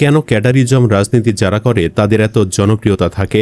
কেন ক্যাডারিজম রাজনীতি যারা করে তাদের এত জনপ্রিয়তা থাকে?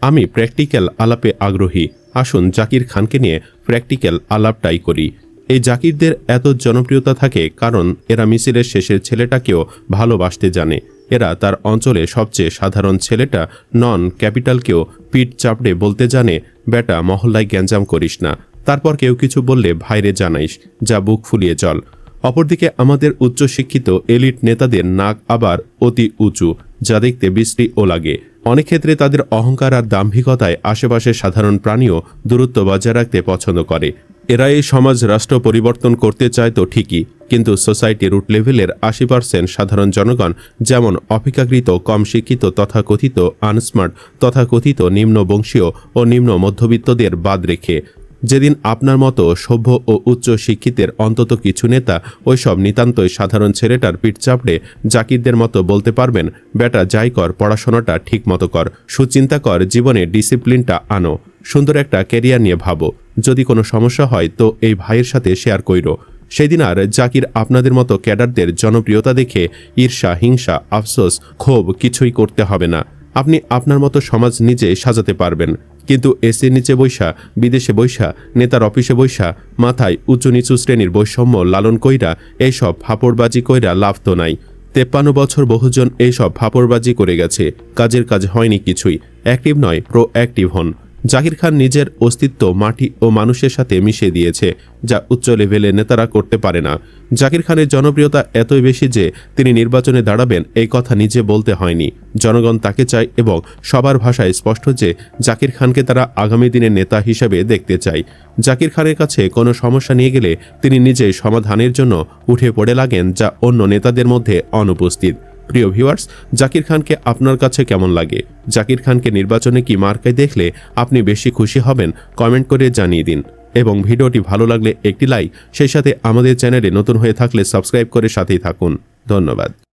আমি প্র্যাকটিক্যাল আলাপে আগ্রহী। আসুন জাকির খানকে নিয়ে প্র্যাকটিক্যাল আলাপটাই করি। এই জাকিরদের এত জনপ্রিয়তা থাকে কারণ এরা মিছিলের শেষের ছেলেটাকেও ভালোবাসতে জানে। এরা তার অঞ্চলে সবচেয়ে সাধারণ ছেলেটা নন ক্যাপিটালকেও পিঠ চাপড়ে বলতে জানে, বেটা, মহল্লায় গ্যাঞ্জাম করিস না। তারপর কেউ কিছু বললে ভাইরে জানাইস, যা বুক ফুলিয়ে চল। অপরদিকে আমাদের উচ্চশিক্ষিত এলিট নেতাদের নাক আবার অতি উঁচু, যা দেখতে বিশ্রী ও লাগে। অনেক ক্ষেত্রে তাদের অহংকার আর দাম্ভিকতায় আশেপাশের সাধারণ প্রাণীও দূরত্ব বজায় রাখতে পছন্দ করে। এরা এই সমাজ রাষ্ট্র পরিবর্তন করতে চায় তো ঠিকই, কিন্তু সোসাইটি রুট লেভেলের আশি পার্সেন্ট সাধারণ জনগণ যেমন অপেক্ষাকৃত কম শিক্ষিত তথাকথিত আনস্মার্ট, তথাকথিত নিম্ন বংশীয় ও নিম্ন মধ্যবিত্তদের বাদ রেখে যেদিন আপনার মতো সভ্য ও উচ্চ শিক্ষিতের অন্তত কিছু নেতা ওইসব নিতান্তই সাধারণ ছেলেটার পিঠ চাপড়ে জাকিরদের মতো বলতে পারবেন, বেটা, যাই কর, পড়াশোনাটা ঠিক মতো কর, সুচিন্তা কর, জীবনে ডিসিপ্লিনটা আনো, সুন্দর একটা ক্যারিয়ার নিয়ে ভাবো, যদি কোনো সমস্যা হয় তো এই ভাইয়ের সাথে শেয়ার কইরো। সেদিন আর জাকির আপনাদের মতো ক্যাডারদের জনপ্রিয়তা দেখে ঈর্ষা, হিংসা, আফসোস, ক্ষোভ কিছুই করতে হবে না। আপনি আপনার মতো সমাজ নিজে সাজাতে পারবেন। কিন্তু এসির নিচে বৈশা, বিদেশে বৈশা, নেতার অফিসে বৈশা, মাথায় উঁচু নিচু শ্রেণির বৈষম্য লালন কইরা এইসব ফাপড়বাজি কইরা লাভ তো নাই। তেপ্পান্ন বছর বহুজন এইসব ফাপড়বাজি করে গেছে। কাজের কাজ হয়নি কিছুই। অ্যাক্টিভ নয় প্রো অ্যাক্টিভ হন। জাকির খান নিজের অস্তিত্ব মাটি ও মানুষের সাথে মিশে দিয়েছে, যা উচ্চ লেভেলের নেতারা করতে পারে না। জাকির খানের জনপ্রিয়তা এতই বেশি যে তিনি নির্বাচনে দাঁড়াবেন এই কথা নিজে বলতে হয়নি। জনগণ তাকে চায় এবং সবার ভাষায় স্পষ্ট যে জাকির খানকে তারা আগামী দিনের নেতা হিসেবে দেখতে চায়। জাকির খানের কাছে কোনো সমস্যা নিয়ে গেলে তিনি নিজে সমাধানের জন্য উঠে পড়ে লাগেন, যা অন্য নেতাদের মধ্যে অনুপস্থিত। প্রিয় ভিউয়ার্স জাকির খানকে আপনার কাছে কেমন লাগে? জাকির খানকে নির্বাচনে কি মার্কায় দেখলে আপনি বেশি খুশি হবেন? কমেন্ট করে জানিয়ে দিন। এবং ভিডিওটি ভালো লাগলে একটি লাইক সেই সাথে আমাদের চ্যানেলে নতুন হয়ে থাকলে সাবস্ক্রাইব করে সাথেই থাকুন। ধন্যবাদ।